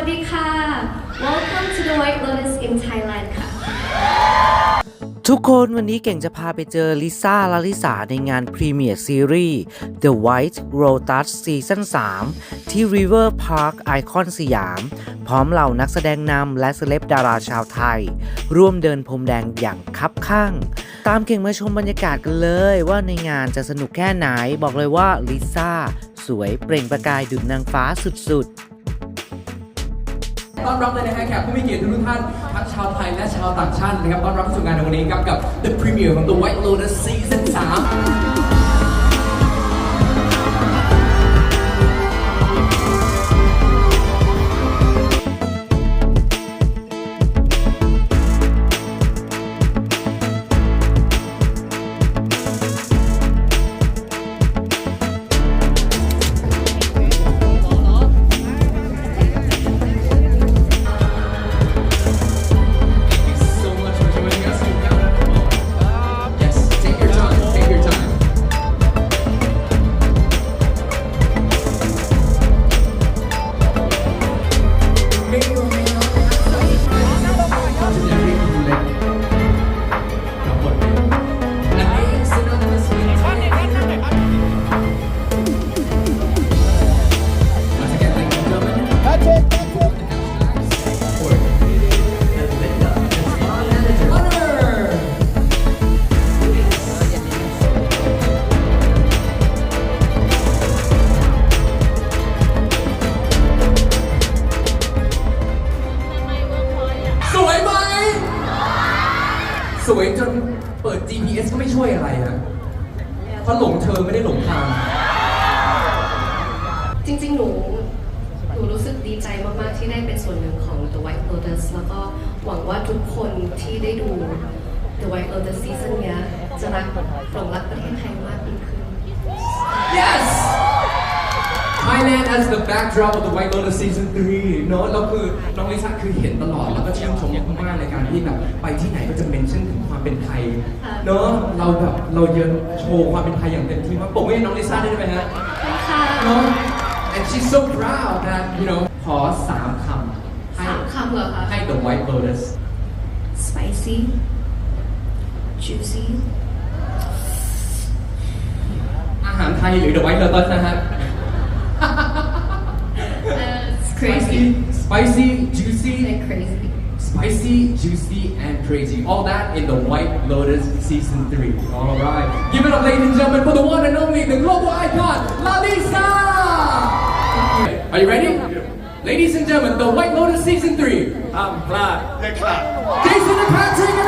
วัสดีค่ะ Welcome to the White Lotus in Thailand ค่ะ ทุกคนวันนี้เก่งจะพาไปเจอลิซ่าลาลิสาในงานพรีเมียร์ซีรีส์ The White Lotus Season 3 ที่ River Park Icon สยาม พร้อมเหล่านักแสดงนำและเซเลบดาราชาวไทย ร่วมเดินพรมแดงอย่างคับข้างตามเก่งมาชมบรรยากาศกันเลยว่าในงานจะสนุกแค่ไหนบอกเลยว่าลิซ่าสวยเปล่งประกายดุจนางฟ้าสุดๆ ต้อนรับเลยนะฮะแขกผู้มีเกียรติทุกท่านทั้งชาวไทยและชาวต่างชาตินะครับต้อนรับเข้สู่งานในวันนี้ครับกับ The Premiere ของ The White Lotus Season 3 สวยจนเปิด GPS ก็ไม่ช่วยอะไรฮะเพราะหลงเธอไม่ได้หลงทาง จริงๆ หนู หนูรู้สึกดีใจมาก ๆ ที่ได้เป็นส่วนหนึ่งของ The White Lotus แล้วก็หวังว่าทุกคนที่ได้ดู The White Lotus ซีซั่นนี้จะรักหลงรักประเทศไทยมากยิ่งขึ้น yes Thailand as the backdrop of the White Lotus season 3เนอะแล้วคือน้องลิซ่าคือเห็นตลอดแล้วก็ชื่นชมมากๆในการที่แบบไปที่ไหนก็จะเมนชั่นถึงความเป็นไทยค่ะเนอะเราแบบเราเยินโชว์ความเป็นไทยอย่างเต็มที่มากปรบมือให้น้องลิซ่าได้ไหมฮะค่ะเนอะ and she's so proud that you know ขอสามคำให้สามคำเหรอคะให้ the White Lotus spicy juicy อาหารไทยหรือ the White Lotus นะฮะ Crazy. Spicy, juicy. and crazy. Spicy, juicy, and crazy. All that in the White Lotus season three. All right. Give it up, ladies and gentlemen, for the one and only, the global icon, Lalisa. Are you ready? Ladies and gentlemen, the White Lotus season three. I'm glad. Jason and Patrick.